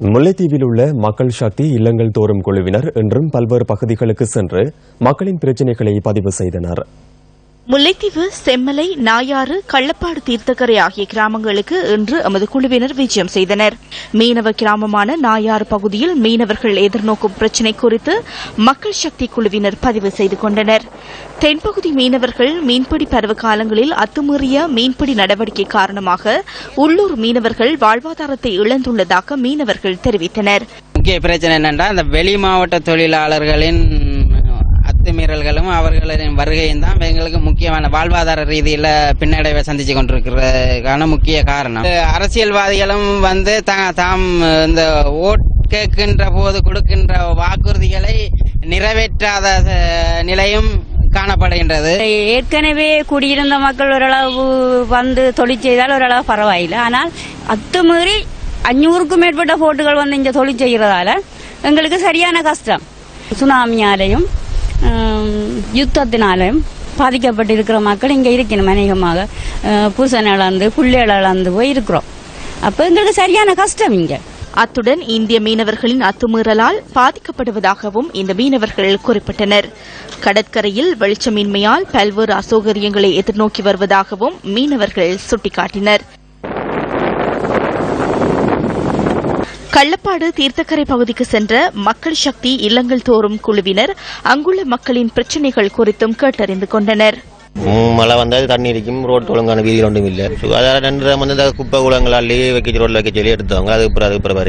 முல்லைத்தீவில் உள்ள மக்கள் சக்தி இல்லங்கள் தோறும் குழுவினர் இன்றும் பல்வேறு பகுதிகளுக்கு சென்று மக்களின் பிரச்சினைகளை பதிவு செய்தனர். முல்லைத்தீவு செம்மலை நாயாறு கள்ளப்பாடு தீர்த்தக்கரை ஆகிய கிராமங்களுக்கு இன்று எமது குழுவினர் விஜயம் செய்தனர். மீனவ கிராமமான நாயாறு பகுதியில் மீனவர்கள் எதிர்நோக்கும் பிரச்சினை குறித்து மக்கள் சக்தி குழுவினர் பதிவு செய்து கொண்டனர். தென்பகுதி மீனவர்கள் மீன்பிடி பருவ காலங்களில் அத்துமீறிய மீன்பிடி நடவடிக்கை காரணமாக உள்ளூர் மீனவர்கள் வாழ்வாதாரத்தை இழந்துள்ளதாக மீனவர்கள் தெரிவித்தனர். முக்கிய பிரச்சனை என்னென்றால் இந்த வெளி மாவட்ட தொழிலாளர்களின் அத்துமீறல்களும் அவர்களின் வருகையும் தான் எங்களுக்கு முக்கியமான வாழ்வாதார ரீதியில் பின்னடைவை சந்திச்சு கொண்டிருக்கிறதுக்கான முக்கிய காரணம். அரசியல்வாதிகளும் வந்து தாம் இந்த ஓட் கேட்கின்ற போது கொடுக்கின்ற வாக்குறுதிகளை நிறைவேற்றாத நிலையும் காணப்படுகின்றது. ஏற்கனவே குடியிருந்த மக்கள் ஓரளவு வந்து தொழில் செய்தால் ஓரளவு பரவாயில்லை. ஆனால் அத்துமீறி அஞ்சூறுக்கும் மேற்பட்ட போட்டுகள் வந்து இங்க தொழில் செய்கிறதால எங்களுக்கு சரியான கஷ்டம். சுனாமியாலையும் யுத்தத்தினாலும் பாதிக்கப்பட்டிருக்கிற மக்கள் இங்கே இருக்கணும் அநேகமாக. அஹ், புருஷன் இழந்து பிள்ளைகள் இழந்து போய் இருக்கிறோம். அப்போ எங்களுக்கு சரியான கஷ்டம் இங்கே. அத்துடன் இந்திய மீனவர்களின் அத்துமீறலால் பாதிக்கப்படுவதாகவும் இந்த மீனவர்கள் குறிப்பிட்டனர். கடற்கரையில் வெளிச்சமின்மையால் பல்வேறு அசௌகரியங்களை எதிர்நோக்கி வருவதாகவும் மீனவர்கள் சுட்டிக்காட்டினர். கள்ளப்பாடு தீர்த்தக்கரை பகுதிக்கு சென்ற மக்கள் சக்தி இல்லங்கள் தோறும் குழுவினர் அங்குள்ள மக்களின் பிரச்சினைகள் குறித்தும் கேட்டறிந்து கொண்டனர். மழை வந்தால் தண்ணி இருக்கும் ரோட் ஒழுங்கான வீதி ஒன்றும் இல்லை. சுகாதார நின்று வந்து குப்பை குளங்கள் அள்ளி வைக்க ரோட்டில் வைக்க சொல்லி எடுத்தவங்க. அதுக்கு அப்புறம் அதுக்கு அப்புறம்